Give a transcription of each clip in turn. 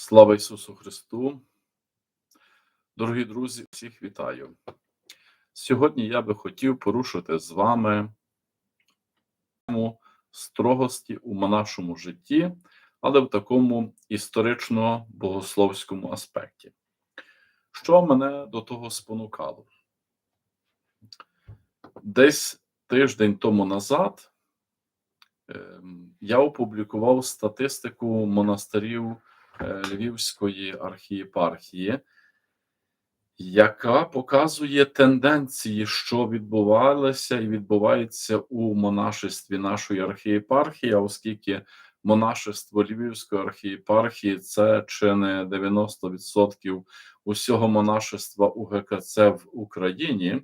Слава Ісусу Христу! Дорогі друзі, всіх вітаю. Сьогодні я би хотів порушити з вами тему строгості у нашому житті, але в такому історично-богословському аспекті. Що мене до того спонукало? Десь тиждень тому назад ем, я опублікував статистику монастирів Львівської архієпархії, яка показує тенденції, що відбувалося і відбувається у монашестві нашої архієпархії, оскільки монашество Львівської архієпархії це чи не 90% усього монашества УГКЦ в Україні.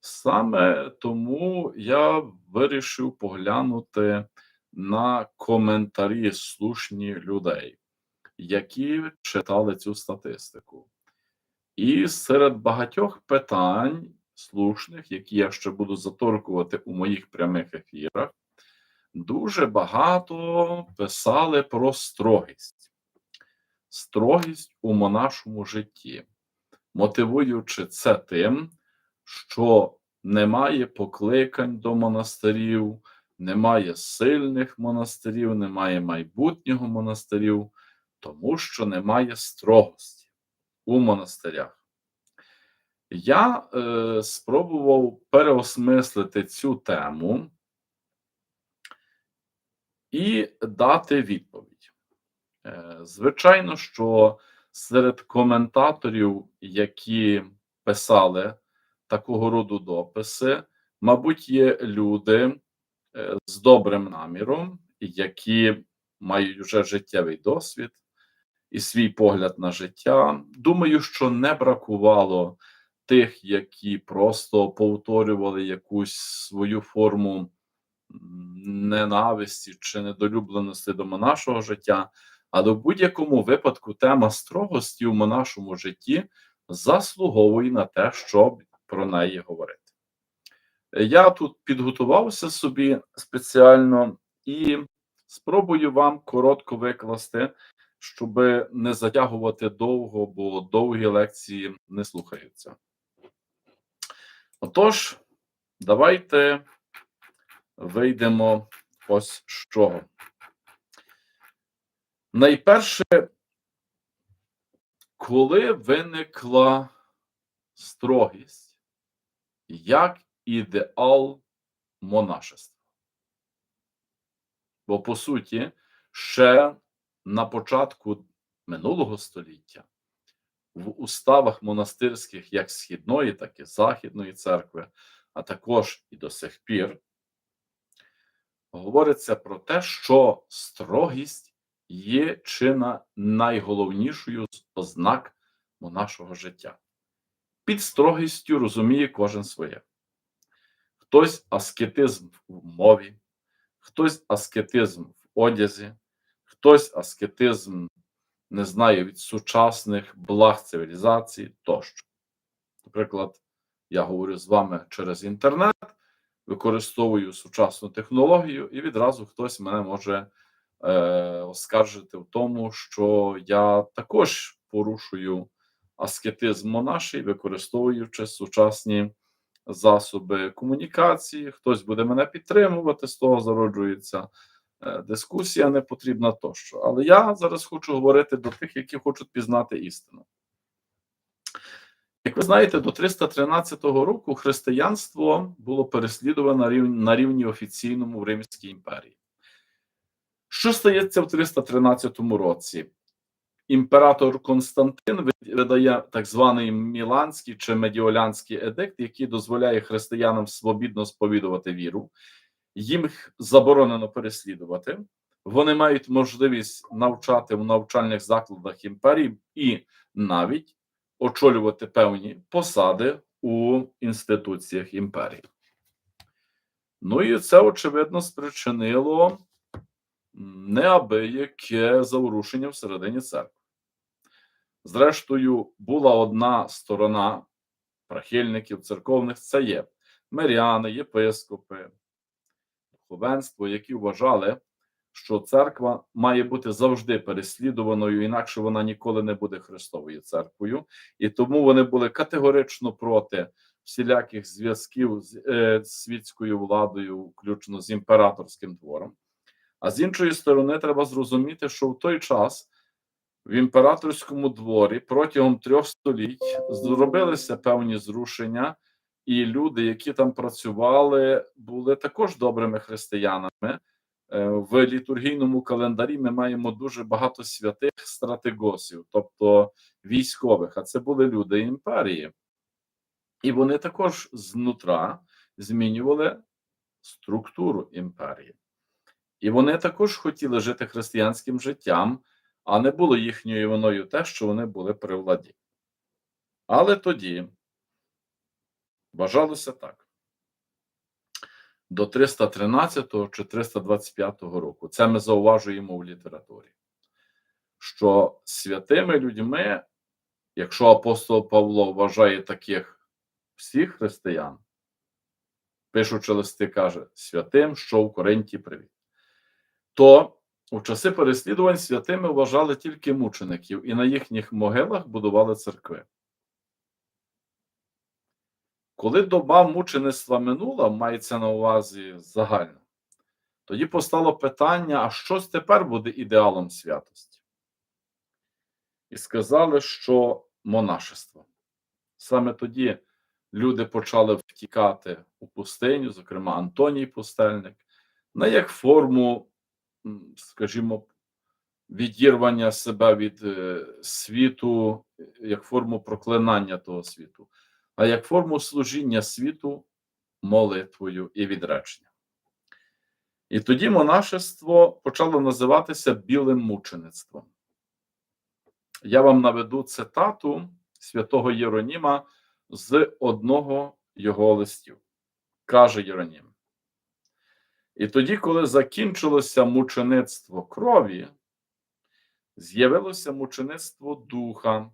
Саме тому я вирішив поглянути на коментарі слушні людей, які читали цю статистику. І серед багатьох питань слушних, які я ще буду заторкувати у моїх прямих ефірах, дуже багато писали про строгість, строгість у монашому житті, мотивуючи це тим, що немає покликань до монастирів, немає сильних монастирів, немає майбутнього монастирів, тому що немає строгості у монастирях. Я е, спробував переосмислити цю тему і дати відповідь. Е, Звичайно, що серед коментаторів, які писали такого роду дописи, мабуть, є люди е, з добрим наміром, які мають вже життєвий досвід і свій погляд на життя. Думаю, що не бракувало тих, які просто повторювали якусь свою форму ненависті чи недолюбленості до нашого життя. Але в будь-якому випадку тема строгості в нашому житті заслуговує на те, щоб про неї говорити. Я тут підготувався собі спеціально і спробую вам коротко викласти, щоб не затягувати довго, бо довгі лекції не слухаються. Отож, давайте вийдемо ось з чого. Найперше, коли виникла строгість як ідеал монашества. Бо, по суті, ще на початку минулого століття в уставах монастирських як Східної, так і Західної церкви, а також і до сих пір, говориться про те, що строгість є чи на найголовнішою з ознак нашого життя. Під строгістю розуміє кожен своє. Хтось аскетизм в мові, хтось аскетизм в одязі, хтось аскетизм не знає від сучасних благ цивілізації тощо. Наприклад, я говорю з вами через інтернет, використовую сучасну технологію, і відразу хтось мене може е, оскаржити в тому, що я також порушую аскетизм монаший, використовуючи сучасні засоби комунікації. Хтось буде мене підтримувати, з того зароджується дискусія не потрібна тощо. Але я зараз хочу говорити до тих, які хочуть пізнати істину. Як ви знаєте, до 313 року християнство було переслідувано на рівні, на рівні офіційному в Римській імперії. Що стається в 313 році? Імператор Константин видає так званий Міланський чи Медіолянський едикт, який дозволяє християнам свобідно сповідувати віру. Їм заборонено переслідувати. Вони мають можливість навчати в навчальних закладах імперії і навіть очолювати певні посади у інституціях імперії. Ну і це, очевидно, спричинило неабияке заворушення всередині церкви. Зрештою, була одна сторона прихильників церковних це є миряни, єпископи, духовенство, які вважали, що церква має бути завжди переслідуваною, інакше вона ніколи не буде Христовою церквою, і тому вони були категорично проти всіляких зв'язків з е, світською владою, включно з імператорським двором. А з іншої сторони, треба зрозуміти, що в той час в імператорському дворі протягом трьох століть зробилися певні зрушення, і люди, які там працювали, були також добрими християнами. Е, В літургійному календарі ми маємо дуже багато святих стратегосів, тобто військових, а це були люди імперії. І вони також знутра змінювали структуру імперії. І вони також хотіли жити християнським життям, а не було їхньою виною те, що вони були при владі. Але тоді вважалося так. До 313 чи 325 року. Це ми зауважуємо в літературі. Що святими людьми, якщо апостол Павло вважає таких всіх християн, пишучи листи, каже святим, що в Коринті привіт, то у часи переслідувань святими вважали тільки мучеників, і на їхніх могилах будували церкви. Коли доба мучеництва минула, мається на увазі загально, тоді постало питання: а що тепер буде ідеалом святості? І сказали, що монашество. Саме тоді люди почали втікати у пустиню, зокрема Антоній Пустельник, на як форму, скажімо, відірвання себе від е, світу, як форму проклинання того світу, а як форму служіння світу молитвою і відреченням. І тоді монашество почало називатися білим мучеництвом. Я вам наведу цитату святого Єроніма з одного його листів. Каже Єронім. І тоді, коли закінчилося мучеництво крові, з'явилося мучеництво духа,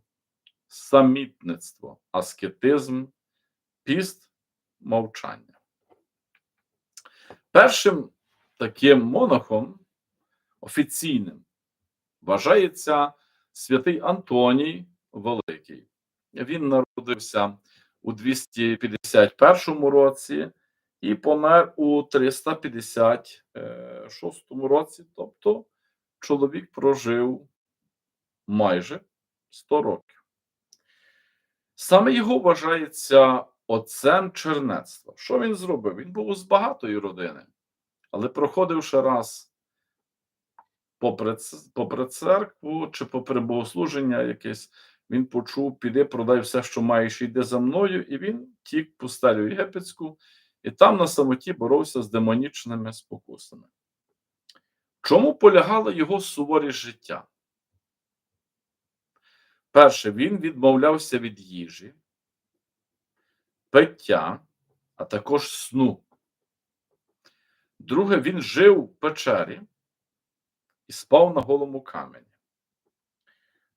самітництво, аскетизм, піст, мовчання. Першим таким монахом офіційним вважається святий Антоній Великий. Він народився у 251 році і помер у 356 році. Тобто чоловік прожив майже 100 років. Саме його вважається отцем чернецтва. Що він зробив? Він був з багатої родини, але проходивши раз попри, попри церкву чи попри богослуження якесь, він почув, піди, продай все, що маєш, йди за мною, і він тік пустелю єгипетську, і там на самоті боровся з демонічними спокусами. Чому полягало його суворість життя? Перше, він відмовлявся від їжі, пиття, а також сну. Друге, він жив в печері і спав на голому камені.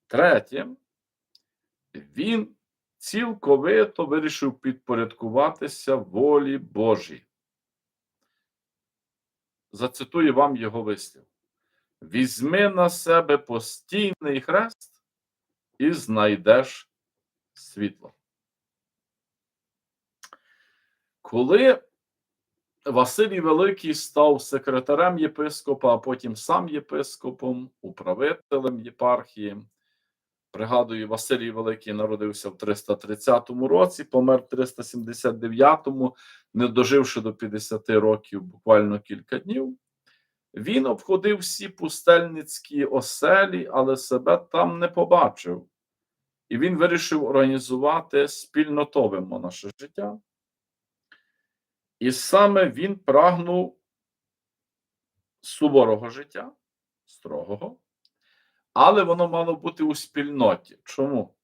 Третє, він цілковито вирішив підпорядкуватися волі Божій. Зацитую вам його вислів: Візьми на себе постійний хрест і знайдеш світло. Коли Василій Великий став секретарем єпископа, а потім сам єпископом, управителем єпархії. Пригадую, Василій Великий народився в 330 році, помер в 379-му, не доживши до 50 років, буквально кілька днів. Він обходив всі пустельницькі оселі, але себе там не побачив. І він вирішив організувати спільнотове монаше життя. І саме він прагнув суворого життя, строгого, але воно мало бути у спільноті. Чому?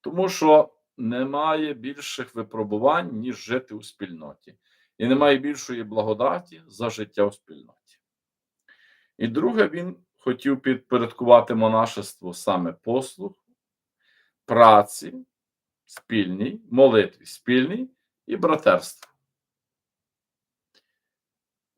Тому що немає більших випробувань, ніж жити у спільноті, і немає більшої благодаті за життя у спільноті. І друге, він хотів підпорядкувати монашество саме послуг, праці, спільній, молитві спільній і братерству.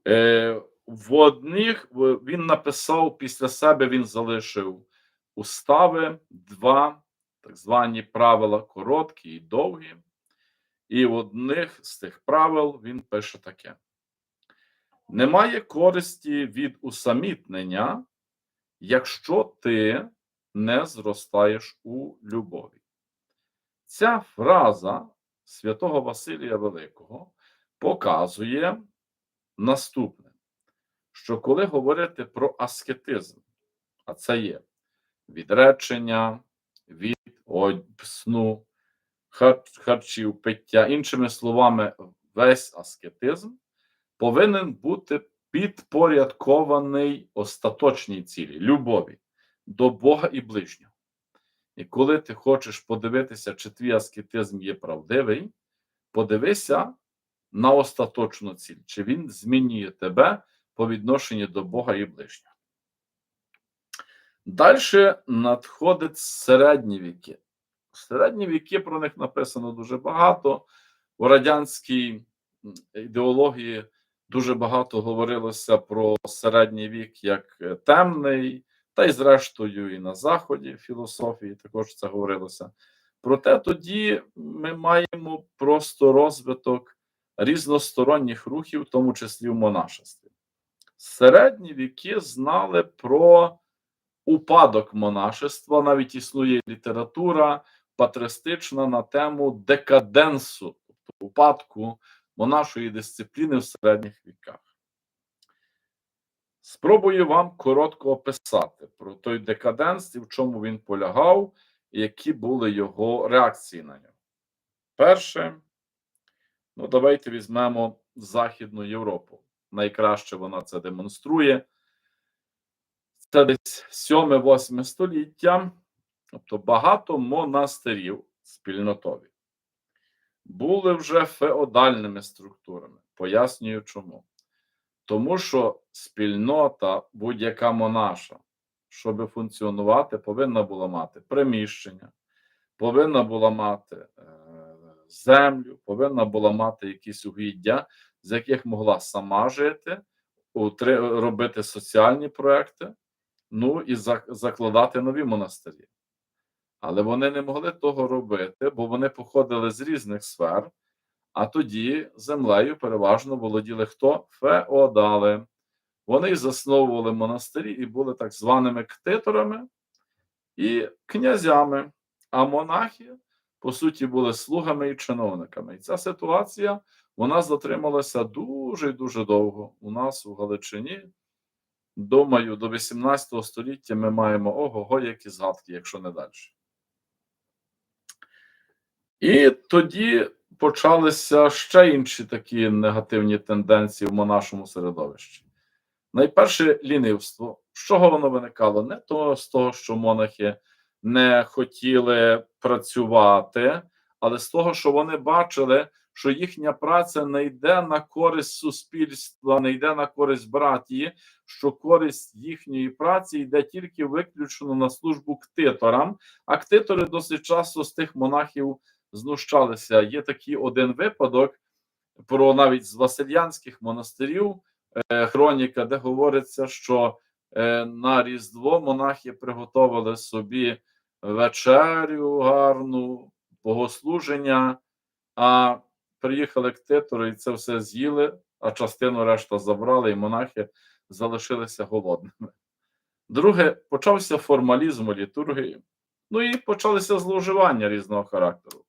Е, в одних він написав після себе, він залишив устави, два так звані правила короткі і довгі. І в одних з тих правил він пише таке: немає користі від усамітнення, якщо ти не зростаєш у любові. Ця фраза святого Василія Великого показує наступне: що коли говорити про аскетизм, а це є відречення від сну, харчів, пиття, іншими словами, весь аскетизм повинен бути підпорядкований остаточній цілі любові до Бога і ближнього. І коли ти хочеш подивитися, чи твій аскетизм є правдивий, подивися на остаточну ціль, чи він змінює тебе по відношенню до Бога і ближнього. Далі надходить середні віки. Середні віки про них написано дуже багато. У радянській ідеології дуже багато говорилося про середній вік як е, темний, та й зрештою і на заході філософії також це говорилося. Проте тоді ми маємо просто розвиток різносторонніх рухів, в тому числі в монашестві. Середні віки знали про упадок монашества, навіть існує література патристична на тему декаденсу, тобто упадку монашої дисципліни в середніх віках. Спробую вам коротко описати про той декаденс і в чому він полягав, і які були його реакції на нього. Перше, ну давайте візьмемо Західну Європу. Найкраще вона це демонструє. Це десь 7-8 століття, тобто багато монастирів спільнотові були вже феодальними структурами. Пояснюю чому. Тому що спільнота, будь-яка монаша, щоб функціонувати, повинна була мати приміщення, повинна була мати е, землю, повинна була мати якісь угіддя, з яких могла сама жити, робити соціальні проекти, ну і зак- закладати нові монастирі. Але вони не могли того робити, бо вони походили з різних сфер, а тоді землею переважно володіли хто? Феодали. Вони засновували монастирі і були так званими ктиторами і князями, а монахи, по суті, були слугами і чиновниками. І ця ситуація вона затрималася дуже і дуже довго. У нас у Галичині, думаю, до 18 століття ми маємо ого-го, які згадки, якщо не далі. І тоді почалися ще інші такі негативні тенденції в монашому середовищі. Найперше лінивство. З чого воно виникало? Не то з того, що монахи не хотіли працювати, але з того, що вони бачили, що їхня праця не йде на користь суспільства, не йде на користь братії, що користь їхньої праці йде тільки виключно на службу ктиторам, а ктитори досить часто з тих монахів знущалися. Є такий один випадок про навіть з Васильянських монастирів, е, хроніка, де говориться, що е, на Різдво монахи приготували собі вечерю гарну, богослуження, а приїхали ктитори і це все з'їли, а частину решта забрали, і монахи залишилися голодними. Друге, почався формалізм літургії. Ну і почалися зловживання різного характеру,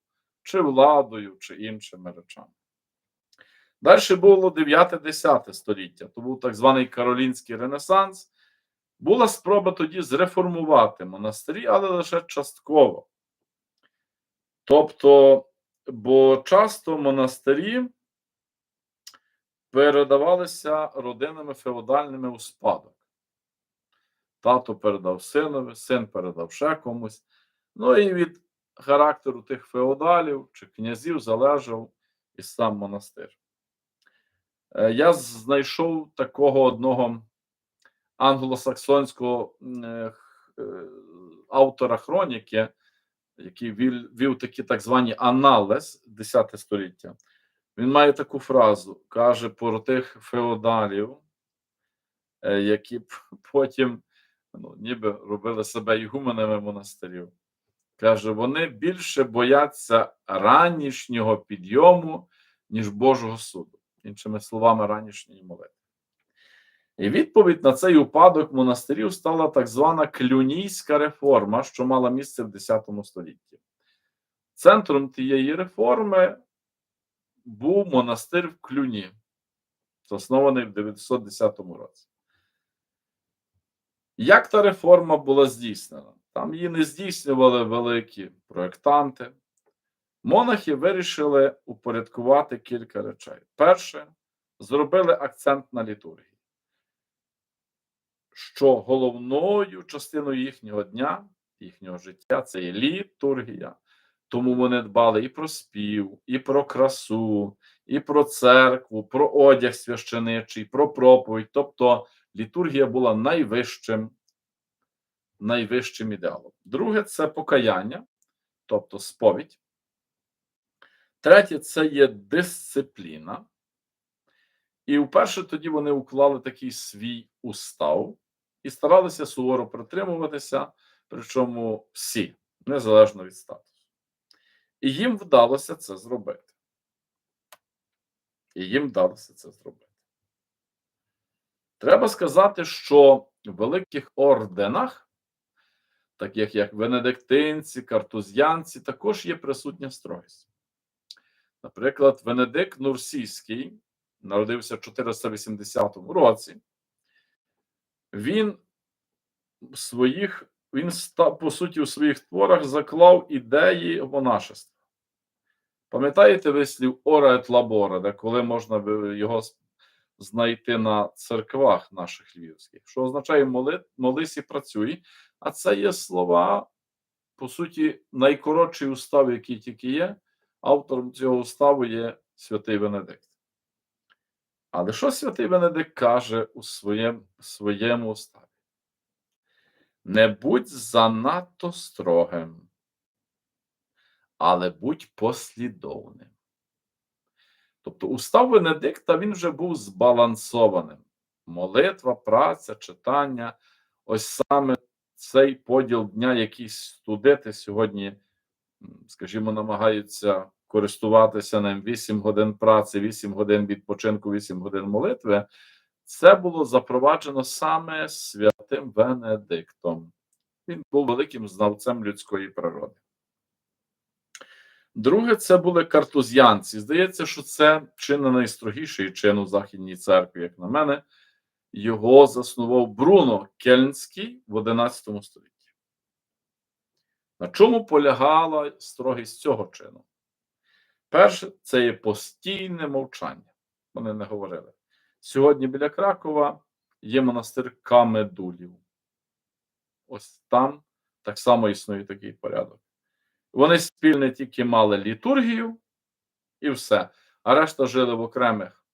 чи владою, чи іншими речами. Далі було 9-10 століття, то був так званий Каролінський Ренесанс. Була спроба тоді зреформувати монастирі, але лише частково. Тобто, бо часто монастирі передавалися родинами феодальними у спадок. Тато передав синові, син передав ще комусь. Ну і від характеру тих феодалів чи князів залежав і сам монастир. Е, Я знайшов такого одного англосаксонського е, е, автора хроніки, який вів, такі так звані аналез 10 століття. Він має таку фразу: каже про тих феодалів, які потім ну, ніби робили себе ігуменами монастирів. Каже, вони більше бояться ранішнього підйому, ніж Божого суду. Іншими словами, ранішньої молитви. І відповідь на цей упадок монастирів стала так звана клюнійська реформа, що мала місце в X столітті. Центром тієї реформи був монастир в Клюні, заснований в 910 році. Як та реформа була здійснена? Там її не здійснювали великі проєктанти. Монахи вирішили упорядкувати кілька речей. Перше, зробили акцент на літургії, що головною частиною їхнього дня, їхнього життя це є літургія. Тому вони дбали і про спів, і про красу, і про церкву, про одяг священичий, про проповідь. Тобто літургія була найвищим, найвищим ідеалом. Друге це покаяння, тобто сповідь. Третє це є дисципліна. І вперше тоді вони уклали такий свій устав і старалися суворо притримуватися, причому всі, незалежно від статусу. І їм вдалося це зробити. І їм вдалося це зробити. Треба сказати, що в великих орденах, таких як венедиктинці, картузіанці, також є присутня строгість. Наприклад, Венедикт Нурсійський народився в 480 році. Він своїх, він по суті у своїх творах заклав ідеї монашества. Пам'ятаєте вислів Ора et Labora, де коли можна його с- знайти на церквах наших львівських, що означає моли, молись і працюй. А це є слова, по суті, найкоротший устав, який тільки є. Автором цього уставу є святий Венедикт. Але що святий Венедикт каже у своєму, своєму уставі? Не будь занадто строгим, але будь послідовним. Тобто устав Венедикта він вже був збалансованим. Молитва, праця, читання. Ось саме цей поділ дня, який студенти сьогодні, скажімо, намагаються користуватися ним 8 годин праці, 8 годин відпочинку, 8 годин молитви. Це було запроваджено саме святим Венедиктом. Він був великим знавцем людської природи. Друге, це були картузіанці. Здається, що це чи не найстрогіший чин у Західній церкві, як на мене. Його заснував Бруно Кельнський в 11 столітті. На чому полягала строгість цього чину? Перше, це є постійне мовчання. Вони не говорили. Сьогодні біля Кракова є монастир Камедулів. Ось там так само існує такий порядок. Вони спільно тільки мали літургію і все. А решта жили в окремих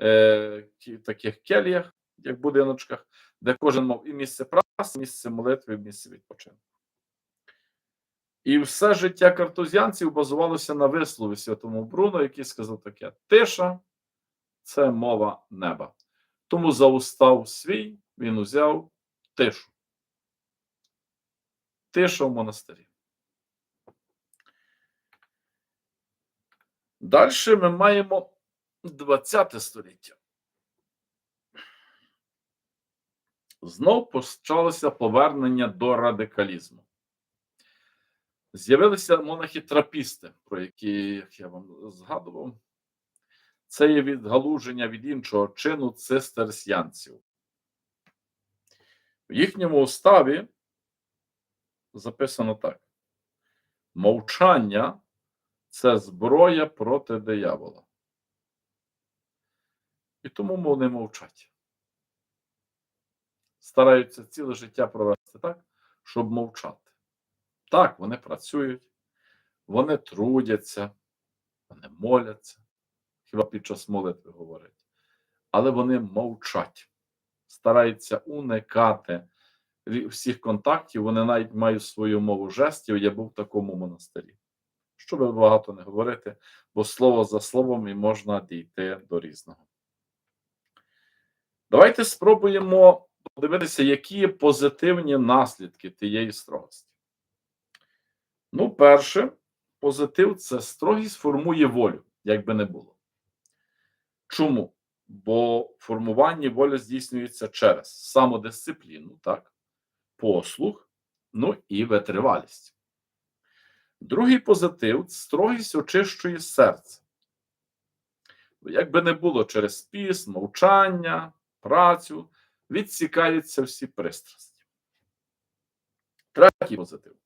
е, таких кельях, як будиночках, де кожен мав і місце праці, і місце молитви, і місце відпочинку. І все життя картузіанців базувалося на вислові святому Бруно, який сказав таке: тиша це мова неба. Тому за устав свій він узяв тишу. Тиша в монастирі. Далі ми маємо 20 століття. Знов почалося повернення до радикалізму. З'явилися монахи-трапісти, про які я вам згадував. Це є відгалуження від іншого чину цистерсянців. В їхньому уставі записано так: мовчання це зброя проти диявола. І тому вони мовчать. Стараються ціле життя провести так, щоб мовчати. Так, вони працюють, вони трудяться, вони моляться, хіба під час молитви говорять. Але вони мовчать, стараються уникати всіх контактів. Вони навіть мають свою мову жестів. Я був в такому монастирі. Щоб багато не говорити, бо слово за словом і можна дійти до різного. Давайте спробуємо подивитися, які є позитивні наслідки тієї строгості. Ну, перше, позитив це строгість формує волю, як би не було. Чому? Бо формування волі здійснюється через самодисципліну, так, послух, ну і витривалість. Другий позитив строгість очищує серце. Як би не було через піс, мовчання, працю, відсікаються всі пристрасті. Третій позитив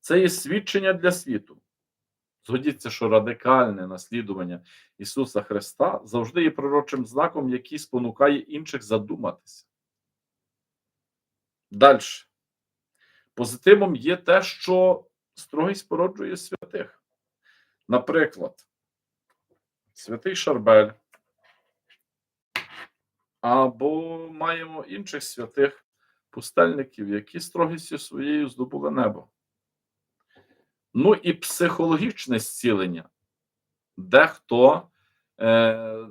це є свідчення для світу. Згодіться, що радикальне наслідування Ісуса Христа завжди є пророчим знаком, який спонукає інших задуматися. Далі. Позитивом є те, що строгість породжує святих. Наприклад, святий Шарбель. Або маємо інших святих пустельників, які строгістю своєю здобули небо. Ну і психологічне зцілення. Дехто е,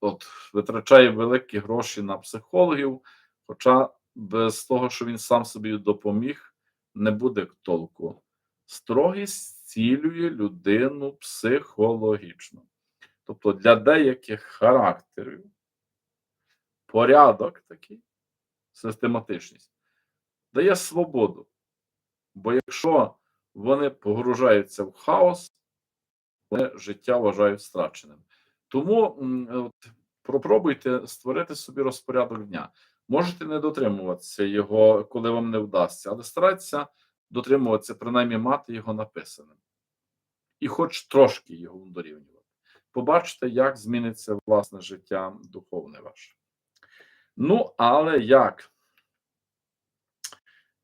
от, витрачає великі гроші на психологів, хоча без того, що він сам собі допоміг, не буде толку. Строгість зцілює людину психологічно. Тобто для деяких характерів порядок такий, систематичність, дає свободу. Бо якщо вони погружаються в хаос, вони життя вважають страченим. Тому от, попробуйте створити собі розпорядок дня. Можете не дотримуватися його, коли вам не вдасться, але старайтеся дотримуватися, принаймні мати його написаним. І хоч трошки його дорівнювати. Побачите, як зміниться власне життя духовне ваше. Ну, але як?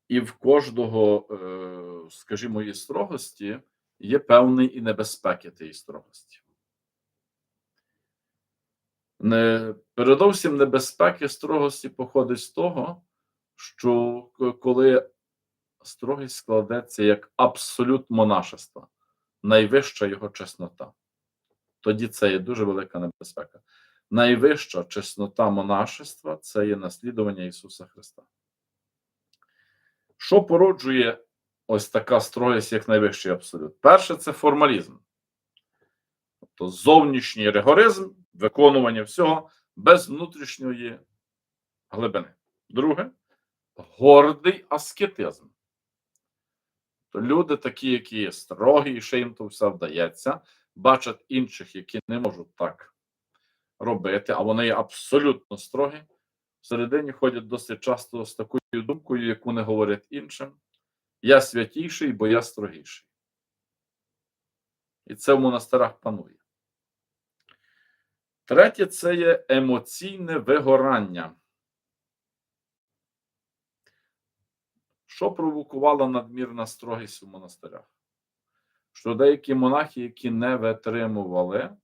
І в кожного, е, скажімо, і строгості є певний і небезпеки тієї строгості. Не, передовсім небезпеки строгості походить з того, що коли строгість складеться як абсолют монашества, найвища його чеснота, тоді це є дуже велика небезпека. Найвища чеснота монашества це є наслідування Ісуса Христа. Що породжує ось така строгість, як найвищий абсолют? Перше, це формалізм. Тобто зовнішній ригоризм, виконування всього без внутрішньої глибини. Друге гордий аскетизм. То люди, такі, які є строгі, і ще їм то все вдається, бачать інших, які не можуть так робити, а вони є абсолютно строгі. Всередині ходять досить часто з такою думкою, яку не говорять іншим. Я святіший, бо я строгіший. І це в монастирах панує. Третє це є емоційне вигорання. Що провокувала надмірна строгість у монастирях? Що деякі монахи, які не витримували,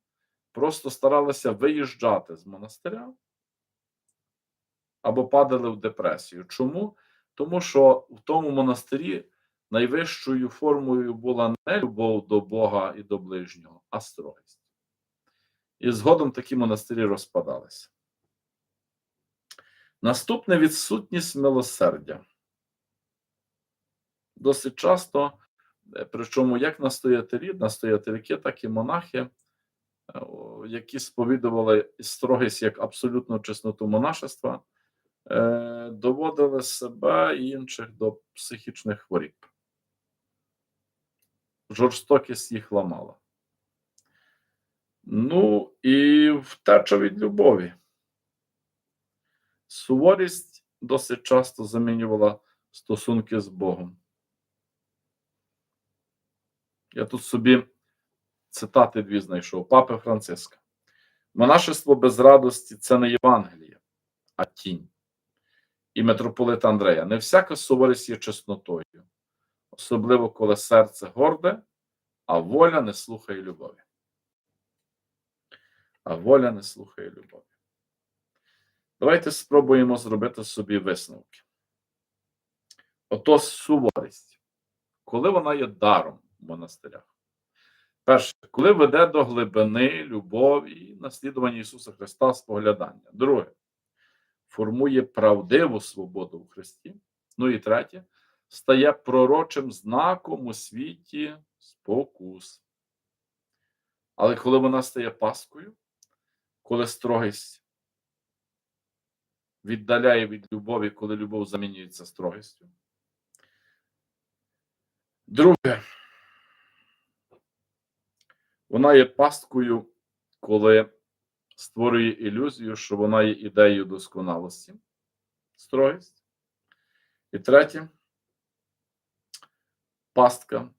просто старалися виїжджати з монастиря або падали в депресію. Чому? Тому що в тому монастирі найвищою формою була не любов до Бога і до ближнього, а строгість. І згодом такі монастирі розпадалися. Наступне відсутність милосердя. Досить часто, причому як настоятелі, настоятельки, так і монахи, які сповідували строгість як абсолютну чесноту монашества, доводили себе і інших до психічних хворіб. Жорстокість їх ламала. Ну і втеча від любові. Суворість досить часто замінювала стосунки з Богом. Я тут собі цитати дві знайшов Папи Франциска. Монашество без радості це не Євангеліє, а тінь. І митрополита Андрея. Не всяка суворість є чеснотою, особливо коли серце горде, а воля не слухає любові. А воля не слухає любові. Давайте спробуємо зробити собі висновки. Ото суворість, коли вона є даром монастирях. Перше, коли веде до глибини любові і наслідування Ісуса Христа споглядання. Друге, формує правдиву свободу в Христі. Ну і третє, стає пророчим знаком у світі спокус. Але коли вона стає паскою, коли строгість віддаляє від любові, коли любов замінюється строгістю. Друге, вона є пасткою, коли створює ілюзію, що вона є ідеєю досконалості, строгість. І третє, пастка.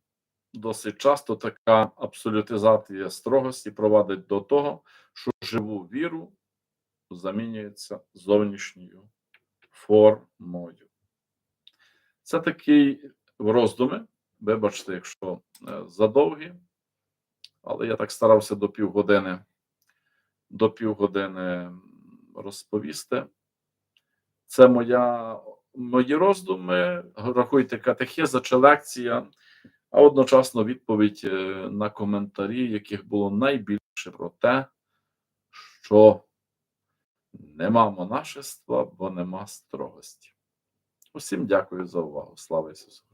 Досить часто така абсолютизація строгості провадить до того, що живу віру замінюється зовнішньою формою. Це такий роздуми. Вибачте, якщо е, задовгі, але я так старався до півгодини, до півгодини розповісти. Це моя, мої роздуми. Рахуйте катехеза чи лекція, а одночасно відповідь е, на коментарі, яких було найбільше про те, що нема монашества, бо нема строгості. Усім дякую за увагу. Слава Ісусу!